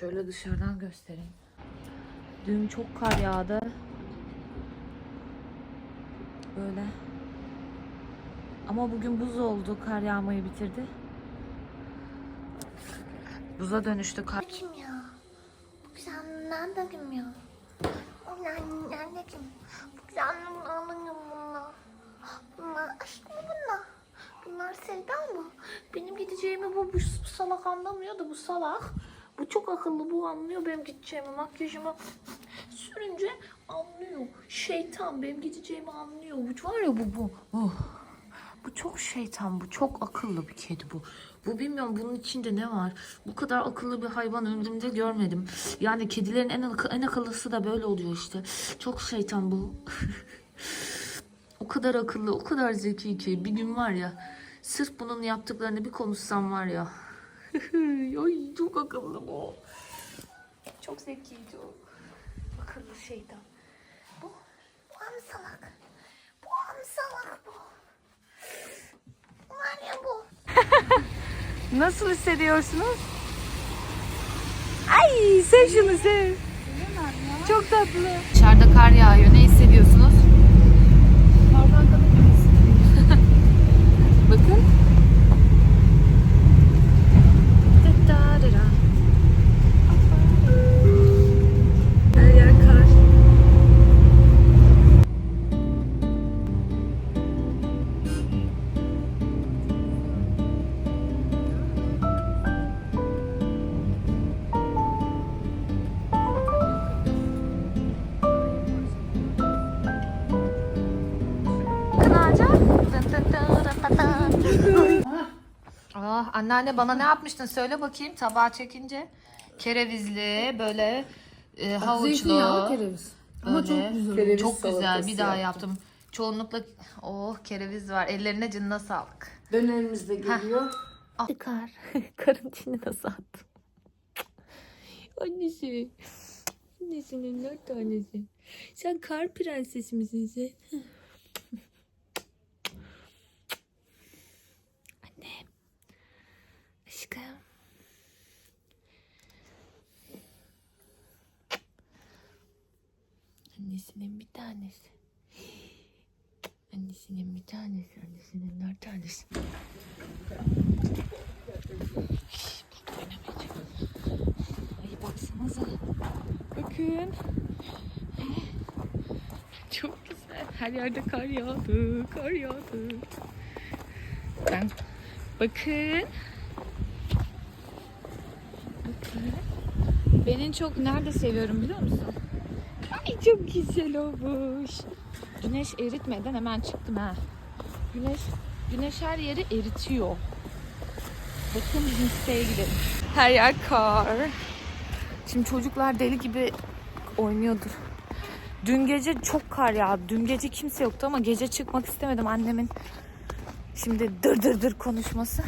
Şöyle dışarıdan göstereyim. Dün çok kar yağdı. Böyle. Ama bugün buz oldu. Kar yağmayı bitirdi. Buza dönüştü kar. kim ya? Bu güzel nerede ya? Onlar nerede kim? Bu güzel anlamıyorum bunlar. Bunlar aşk mı bunlar? Bunlar sevda mı? Benim gideceğimi bu, bu salak anlamıyor da bu salak. Bu çok akıllı bu anlıyor benim gideceğimi makyajımı sürünce anlıyor. Şeytan benim gideceğimi anlıyor. Bu var ya bu bu. Oh. Bu çok şeytan bu. Çok akıllı bir kedi bu. Bu bilmiyorum bunun içinde ne var. Bu kadar akıllı bir hayvan ömrümde görmedim. Yani kedilerin en, akı- en akıllısı da böyle oluyor işte. Çok şeytan bu. o kadar akıllı, o kadar zeki ki bir gün var ya sırf bunun yaptıklarını bir konuşsam var ya. Ay çok akıllı bu. Çok zekiydi o. Akıllı şeytan. Bu, bu am salak. Bu am salak bu. Var ya bu. Nasıl hissediyorsunuz? Ay sev şunu sev. Çok tatlı. Dışarıda kar yağıyor. Ne Ah anneanne bana ne yapmıştın söyle bakayım tabağa çekince. Kerevizli böyle e, havuçlu. Zeytinyağlı kereviz. Ama çok Böyle. güzel. Kereviz Çok güzel salatası bir daha yaptım. yaptım. Çoğunlukla oh kereviz var. Ellerine canına sağlık. Dönerimiz de geliyor. Kar. Karın içine nasıl attım? Annesi. Annesinin dört tanesi. Sen kar prensesi misin sen? Aşkım. Annesinin bir tanesi. Annesinin bir tanesi. Annesinin dört tanesi. Ay baksanıza. Bakın. Çok güzel. Her yerde kar yağdı. Kar yağdı. Ben bakın. Ben en çok nerede seviyorum biliyor musun? Ay çok güzel olmuş. Güneş eritmeden hemen çıktım ha. Güneş güneş her yeri eritiyor. Bakın bizim siteye gidelim. Her yer kar. Şimdi çocuklar deli gibi oynuyordur. Dün gece çok kar yağdı. Dün gece kimse yoktu ama gece çıkmak istemedim annemin. Şimdi dır dır dır konuşması.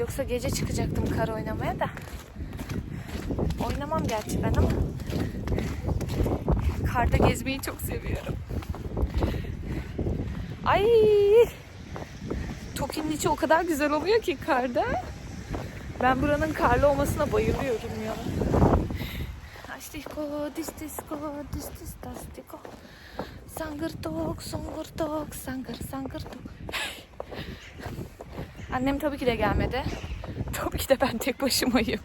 Yoksa gece çıkacaktım kar oynamaya da. Oynamam gerçi ben ama. Karda gezmeyi çok seviyorum. Ay! Toki'nin içi o kadar güzel oluyor ki karda. Ben buranın karlı olmasına bayılıyorum ya. Astiko, distisko, distis, dastiko. Sangır tok, songır tok, sangır sangır tok. Annem tabii ki de gelmedi. Tabii ki de ben tek başımayım.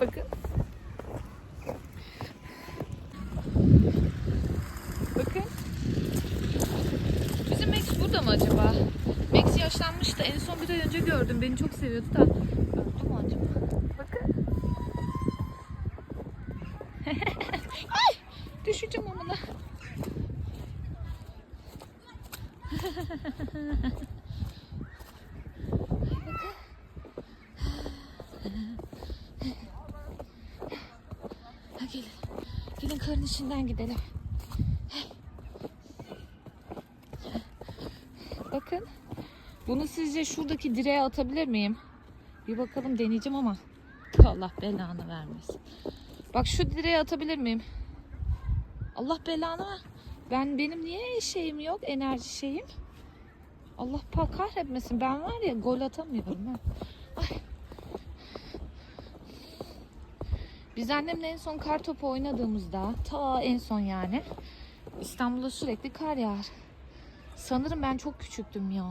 Bakın. Bakın. Bizim Max burada mı acaba? Max yaşlanmış da en son bir ay önce gördüm. Beni çok seviyordu da. Öldü mü acaba? Bakın. Ay! Düşeceğim amına. Gelin. Gelin karın içinden gidelim. Bakın. Bunu sizce şuradaki direğe atabilir miyim? Bir bakalım deneyeceğim ama. Allah belanı vermesin. Bak şu direğe atabilir miyim? Allah belanı ver. Ben benim niye şeyim yok enerji şeyim? Allah kahretmesin ben var ya gol atamıyorum ha. Ay. Biz annemle en son kar topu oynadığımızda ta en son yani İstanbul'da sürekli kar yağar. Sanırım ben çok küçüktüm ya.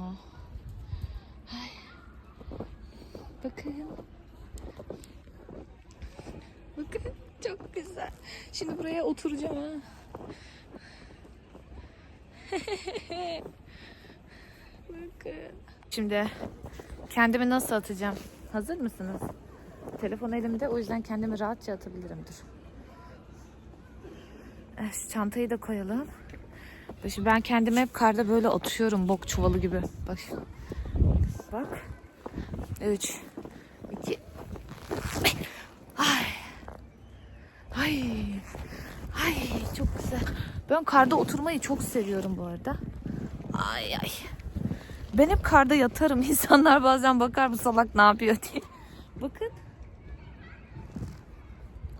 Ay. Bakın. Bakın çok güzel. Şimdi buraya oturacağım ha. Bakın. Şimdi kendimi nasıl atacağım? Hazır mısınız? Telefon elimde o yüzden kendimi rahatça atabilirim. Dur. Evet, şu çantayı da koyalım. Şimdi ben kendimi hep karda böyle atıyorum bok çuvalı gibi. Bak. Bak. 3 2 Ay. Ay. Ay çok güzel. Ben karda oturmayı çok seviyorum bu arada. Ay ay. Ben hep karda yatarım. İnsanlar bazen bakar bu salak ne yapıyor diye. Bakın.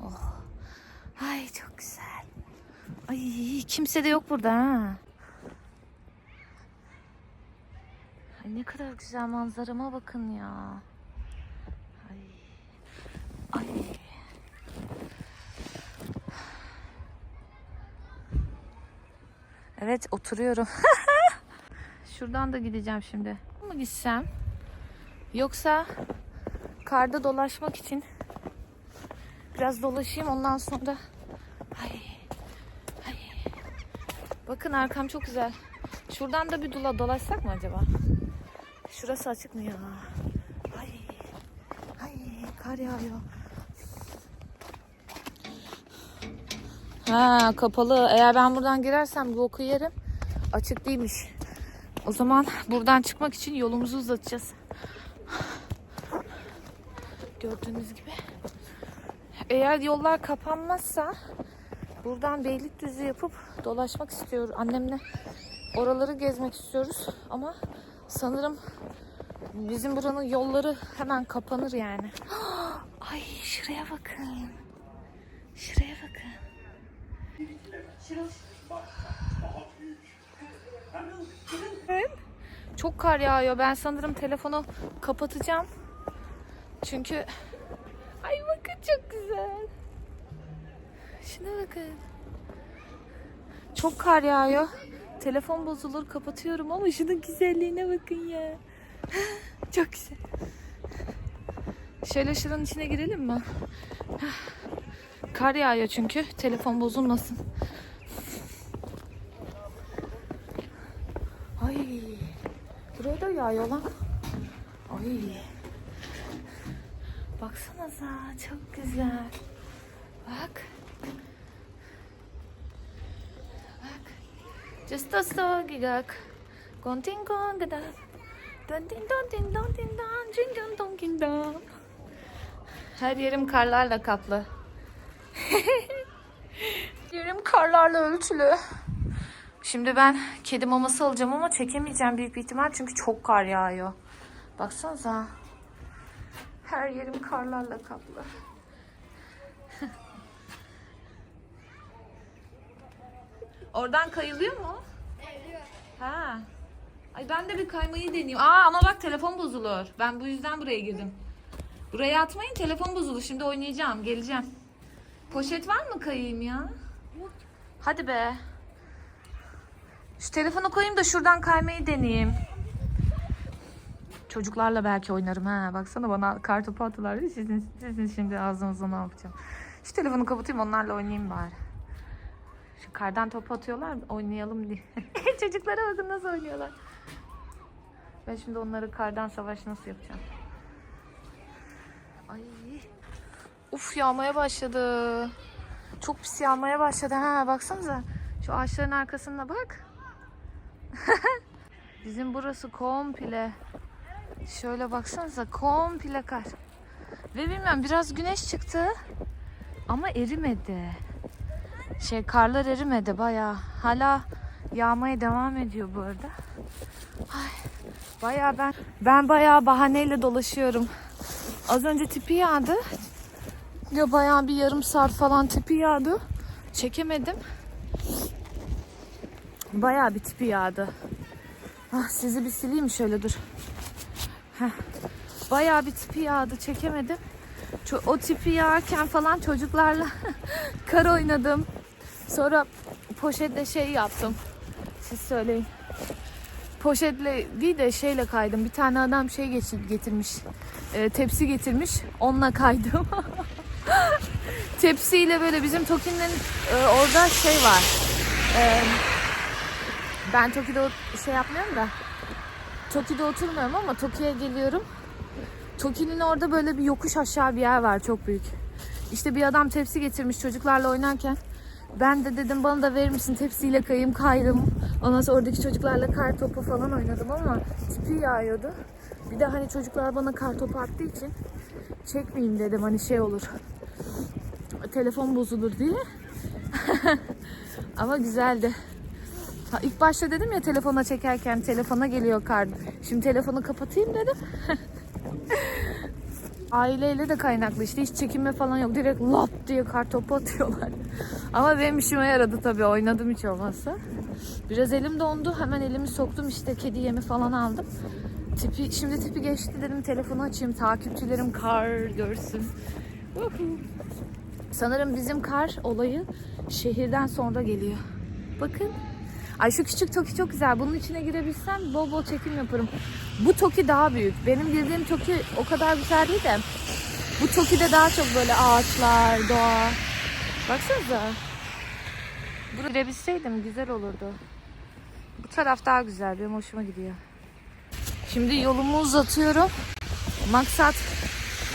Oh. Ay çok güzel. Ay kimse de yok burada ha. Ay ne kadar güzel manzarama bakın ya. Ay. Evet oturuyorum. Şuradan da gideceğim şimdi. Mı gitsem? Yoksa karda dolaşmak için biraz dolaşayım ondan sonra. Ay. Ay. Bakın arkam çok güzel. Şuradan da bir dula dolaşsak mı acaba? Şurası açık mı ya? Ay. Ay kar yağıyor. Ha kapalı. Eğer ben buradan girersem bu yerim. Açık değilmiş. O zaman buradan çıkmak için yolumuzu uzatacağız. Gördüğünüz gibi. Eğer yollar kapanmazsa buradan Beylikdüzü yapıp dolaşmak istiyoruz. Annemle oraları gezmek istiyoruz. Ama sanırım bizim buranın yolları hemen kapanır yani. Ay şuraya bakın. Şuraya bakın. Çok kar yağıyor. Ben sanırım telefonu kapatacağım. Çünkü ay bakın çok güzel. Şuna bakın. Çok kar yağıyor. Telefon bozulur kapatıyorum ama şunun güzelliğine bakın ya. Çok güzel. Şöyle şuranın içine girelim mi? Kar yağıyor çünkü. Telefon bozulmasın. Ay. Buraya da yağıyor lan. Ay. Baksanıza çok güzel. Bak. Bak. Just a sogigak. Konting kong gada. Dun din dun din dun din dun. Jin dun dun din dun. Her yerim karlarla kaplı. yerim karlarla ölçülü. Şimdi ben kedi maması alacağım ama çekemeyeceğim büyük bir ihtimal çünkü çok kar yağıyor. Baksanıza. Her yerim karlarla kaplı. Oradan kayılıyor mu? Kayılıyor. Ha. Ay ben de bir kaymayı deneyeyim. Aa ama bak telefon bozulur. Ben bu yüzden buraya girdim. Buraya atmayın telefon bozulur. Şimdi oynayacağım. Geleceğim. Poşet var mı kayayım ya? Hadi be. Şu telefonu koyayım da şuradan kaymayı deneyeyim. Çocuklarla belki oynarım ha. Baksana bana kartopu attılar. Sizin, sizin şimdi ağzınıza ne yapacağım. Şu telefonu kapatayım onlarla oynayayım bari. Şu kardan topu atıyorlar oynayalım diye. Çocuklara bakın nasıl oynuyorlar. Ben şimdi onları kardan savaş nasıl yapacağım? Ay. Uf yağmaya başladı. Çok pis yağmaya başladı ha baksanıza. Şu ağaçların arkasında bak. Bizim burası komple. Şöyle baksanıza komple kar. Ve bilmem biraz güneş çıktı. Ama erimedi. Şey karlar erimedi bayağı. Hala yağmaya devam ediyor bu arada. Ay, bayağı ben ben bayağı bahaneyle dolaşıyorum. Az önce tipi yağdı. Ya bayağı bir yarım saat falan tipi yağdı. Çekemedim. Bayağı bir tipi yağdı. Ah, sizi bir sileyim şöyle dur. Heh. Bayağı bir tipi yağdı çekemedim. O tipi yağarken falan çocuklarla kar oynadım. Sonra poşetle şey yaptım. Siz söyleyin. Poşetle değil de şeyle kaydım. Bir tane adam şey getir- getirmiş. e, tepsi getirmiş. Onunla kaydım. Tepsiyle böyle bizim Toki'nin e, orada şey var. E, ben Toki'de şey yapmıyorum da. Toki'de oturmuyorum ama Toki'ye geliyorum. Toki'nin orada böyle bir yokuş aşağı bir yer var çok büyük. İşte bir adam tepsi getirmiş çocuklarla oynarken. Ben de dedim bana da verir misin tepsiyle kayayım kaydım. Ondan sonra oradaki çocuklarla kar topu falan oynadım ama tipi yağıyordu. Bir de hani çocuklar bana kar topu attığı için çekmeyeyim dedim hani şey olur. Telefon bozulur diye. ama güzeldi. Ha, ilk başta dedim ya telefona çekerken telefona geliyor kar. Şimdi telefonu kapatayım dedim. Aileyle de kaynaklı işte hiç çekinme falan yok. Direkt lap diye kar topu atıyorlar. Ama benim işime yaradı tabii oynadım hiç olmazsa. Biraz elim dondu. Hemen elimi soktum işte kedi yemi falan aldım. Tipi, şimdi tipi geçti dedim telefonu açayım takipçilerim kar görsün. Sanırım bizim kar olayı şehirden sonra geliyor. Bakın. Ay şu küçük Toki çok güzel. Bunun içine girebilsem bol bol çekim yaparım. Bu Toki daha büyük. Benim girdiğim Toki o kadar güzel değil de bu Toki'de daha çok böyle ağaçlar, doğa. Baksanıza. Buraya girebilseydim güzel olurdu. Bu taraf daha güzel. Benim hoşuma gidiyor. Şimdi yolumu uzatıyorum. Maksat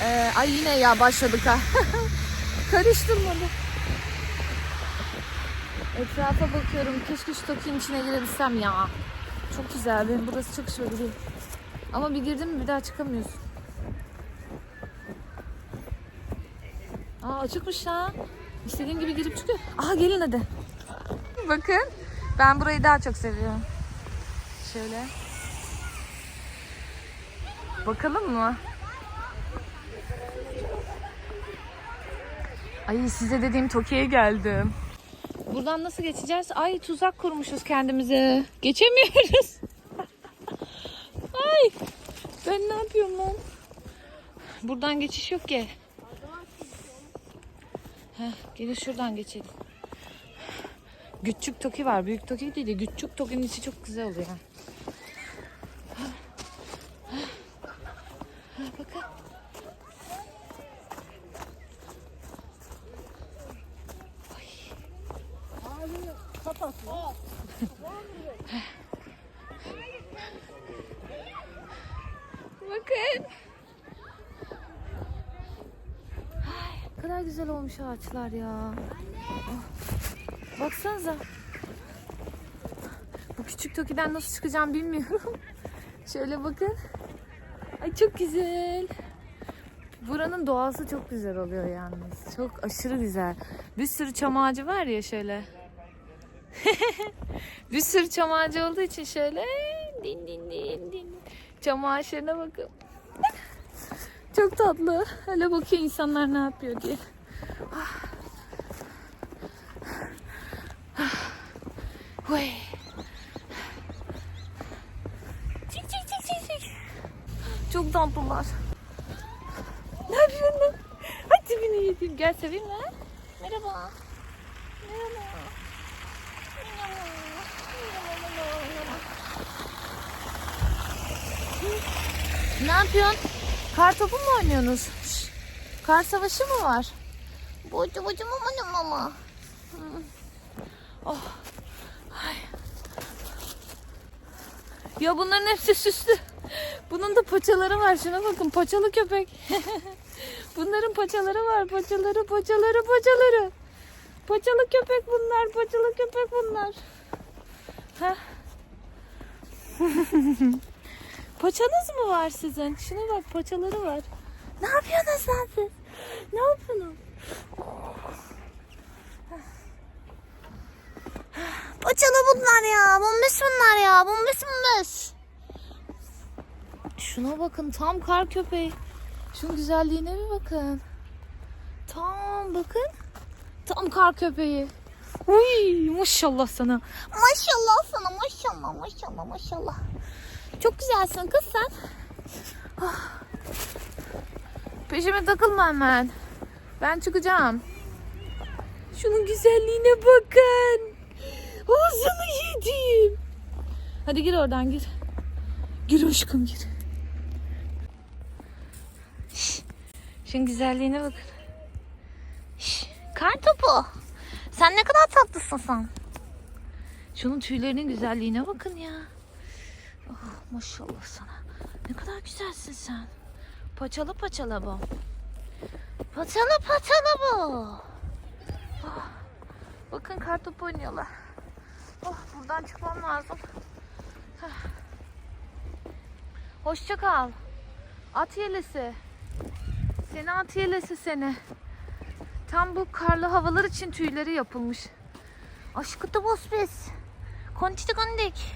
Ee, ay yine ya başladık ha. Karıştırmadım. Etrafa bakıyorum. Keşke şu Toki'nin içine girebilsem ya. Çok güzel. Benim burası çok şöyle. Ama bir girdin mi bir daha çıkamıyorsun. Aa açıkmış ha. İstediğin gibi girip çıkıyor. Aha gelin hadi. Bakın. Ben burayı daha çok seviyorum. Şöyle. Bakalım mı? Ay size dediğim Tokyo'ya geldim. Buradan nasıl geçeceğiz? Ay tuzak kurmuşuz kendimize. Geçemiyoruz. Ay ben ne yapıyorum lan? Buradan geçiş yok ki. Heh, gelin şuradan geçelim. Küçük Toki var. Büyük Toki değil de küçük Toki'nin içi çok güzel oluyor. Ha, bakın. Bakın. Ay, ne kadar güzel olmuş ağaçlar ya. Oh. Baksanıza. Bu küçük Toki'den nasıl çıkacağım bilmiyorum. Şöyle bakın. Ay çok güzel. Buranın doğası çok güzel oluyor yalnız. Çok aşırı güzel. Bir sürü çam ağacı var ya şöyle. bir sürü çam ağacı olduğu için şöyle din din din din. Çam ağaçlarına bakın. Çok tatlı. Hele bakıyor insanlar ne yapıyor diye. Vay. Çık çık çık çık çık. Çok tatlılar. Ne yapıyorsun lan? Hadi beni yedim. Gel seveyim mi? Merhaba. Merhaba. Ne yapıyorsun? Kar topu mu oynuyorsunuz? Şş, Kar savaşı mı var? Bocu bocu mama mama. Oh. Ya bunların hepsi süslü. Bunun da paçaları var. Şuna bakın paçalı köpek. Bunların paçaları var. Paçaları, paçaları, paçaları. Paçalı köpek bunlar. Paçalı köpek bunlar. Heh. Paçanız mı var sizin? Şuna bak paçaları var. Ne yapıyorsunuz lan siz? Ne yapıyorsunuz? Paçalı bunlar ya. Bombeş bunlar ya. Bombeş bombeş. Şuna bakın tam kar köpeği. Şunun güzelliğine bir bakın. Tam bakın. Tam kar köpeği. Uy maşallah sana. Maşallah sana maşallah maşallah maşallah. Çok güzelsin kız sen. Ah. Peşime takılma hemen. Ben çıkacağım. Şunun güzelliğine bakın. Ağzını yedim. Hadi gir oradan gir. Gir aşkım gir. Şş, Şunun güzelliğine bakın. Şş, Kar topu. Sen ne kadar tatlısın sen. Şunun tüylerinin güzelliğine bakın ya. Oh, maşallah sana. Ne kadar güzelsin sen. Paçalı paçalı bu. Paçalı paçalı bu. Oh, bakın kartopu oynuyorlar. Oh, buradan çıkmam lazım. Heh. Hoşça kal. At yelesi. Seni at yelesi seni. Tam bu karlı havalar için tüyleri yapılmış. Aşkı da boz biz. Konçtu kondik.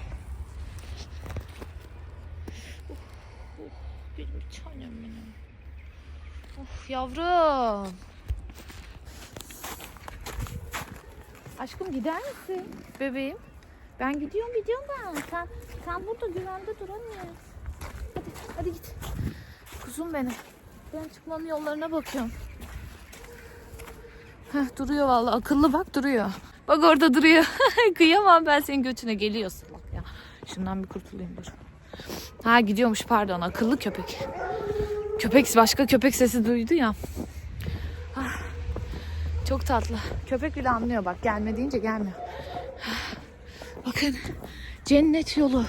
Benim tanem benim. Of yavrum. Aşkım gider misin bebeğim? Ben gidiyorum gidiyorum ben. Sen, sen burada güvende dur anne. Hadi, hadi git. Kuzum benim. Ben çıkmanın yollarına bakıyorum. Heh, duruyor vallahi akıllı bak duruyor. Bak orada duruyor. Kıyamam ben senin götüne geliyor salak ya. Şundan bir kurtulayım dur. Ha gidiyormuş pardon akıllı köpek. Köpek başka köpek sesi duydu ya. Ah, çok tatlı. Köpek bile anlıyor bak gelme deyince gelmiyor. Bakın cennet yolu.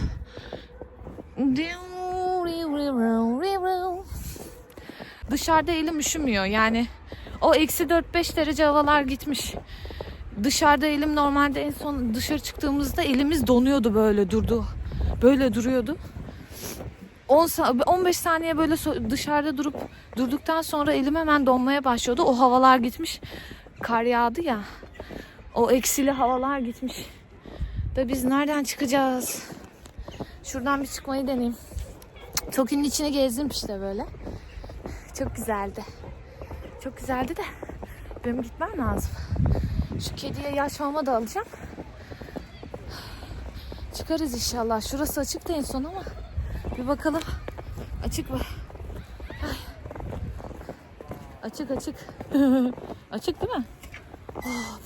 Dışarıda elim üşümüyor yani. O eksi 4-5 derece havalar gitmiş. Dışarıda elim normalde en son dışarı çıktığımızda elimiz donuyordu böyle durdu. Böyle duruyordu. 10 sa- 15 saniye böyle dışarıda durup durduktan sonra elim hemen donmaya başlıyordu. O havalar gitmiş. Kar yağdı ya. O eksili havalar gitmiş. Da biz nereden çıkacağız? Şuradan bir çıkmayı deneyeyim. Toki'nin içine gezdim işte böyle. Çok güzeldi. Çok güzeldi de benim gitmem lazım. Şu kediye yaş mama da alacağım. Çıkarız inşallah. Şurası açıktı en son ama bir bakalım. Açık mı? Ay. Açık açık. açık değil mi? Oh.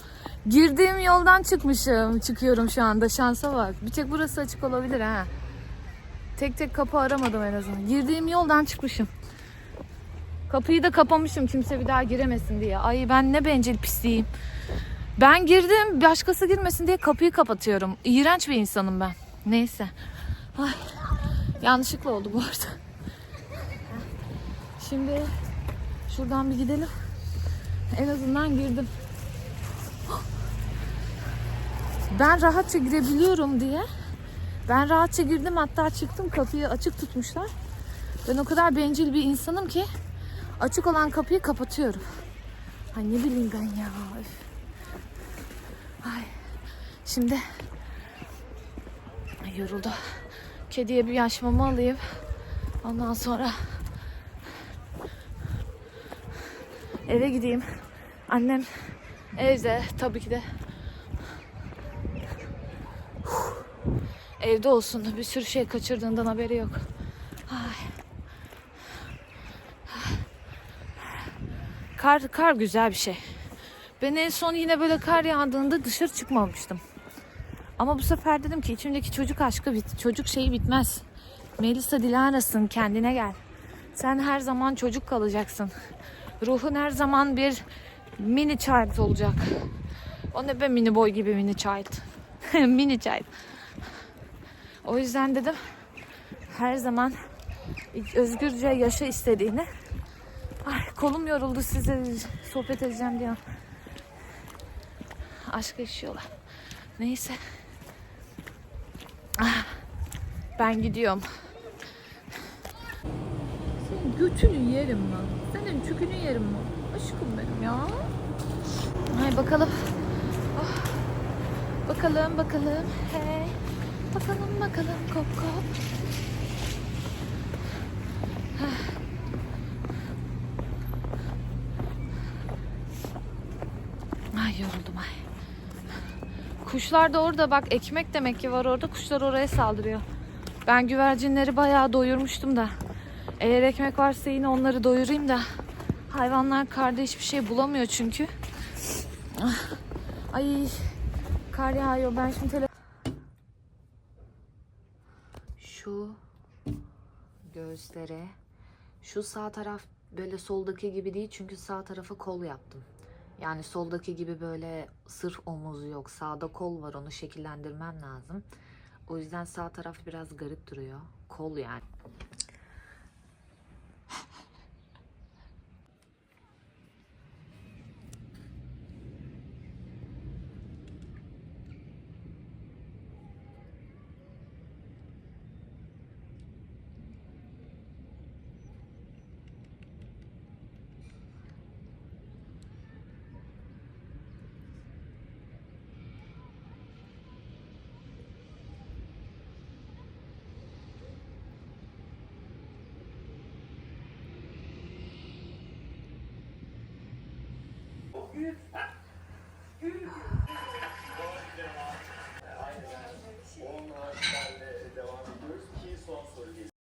Girdiğim yoldan çıkmışım. Çıkıyorum şu anda. Şansa bak. Bir tek burası açık olabilir ha. Tek tek kapı aramadım en azından. Girdiğim yoldan çıkmışım. Kapıyı da kapamışım kimse bir daha giremesin diye. Ay ben ne bencil pisliğim. Ben girdim başkası girmesin diye kapıyı kapatıyorum. İğrenç bir insanım ben. Neyse. Ay, yanlışlıkla oldu bu arada. Şimdi şuradan bir gidelim. En azından girdim. Ben rahatça girebiliyorum diye. Ben rahatça girdim hatta çıktım kapıyı açık tutmuşlar. Ben o kadar bencil bir insanım ki açık olan kapıyı kapatıyorum. Ay ne bileyim ben ya. Ay. Şimdi Ay, yoruldu. Kediye bir yaş mama alayım. Ondan sonra eve gideyim. Annem evde tabii ki de. Evde olsun. Bir sürü şey kaçırdığından haberi yok. Ay. Kar, kar güzel bir şey. Ben en son yine böyle kar yağdığında dışarı çıkmamıştım. Ama bu sefer dedim ki içimdeki çocuk aşkı bit, çocuk şeyi bitmez. Melisa Dilara'sın kendine gel. Sen her zaman çocuk kalacaksın. Ruhun her zaman bir mini child olacak. O ne be mini boy gibi mini child. mini child. O yüzden dedim her zaman özgürce yaşa istediğini. Ay kolum yoruldu size sohbet edeceğim diye. Aşk yaşıyorlar. Neyse. Ah, Ben gidiyorum. Senin götünü yerim ben. Senin çükünü yerim ben. Aşkım benim ya. Hay bakalım. Ah. Bakalım bakalım. Hey. Bakalım bakalım kop kop. Ay yoruldum ay. Kuşlar da orada bak ekmek demek ki var orada. Kuşlar oraya saldırıyor. Ben güvercinleri bayağı doyurmuştum da. Eğer ekmek varsa yine onları doyurayım da Hayvanlar karda hiçbir şey bulamıyor çünkü. Ah, Ay kar yağıyor. Ben şimdi tele... Şu göğüslere şu sağ taraf böyle soldaki gibi değil çünkü sağ tarafa kol yaptım. Yani soldaki gibi böyle sırf omuzu yok. Sağda kol var onu şekillendirmem lazım. O yüzden sağ taraf biraz garip duruyor. Kol yani. Yeah.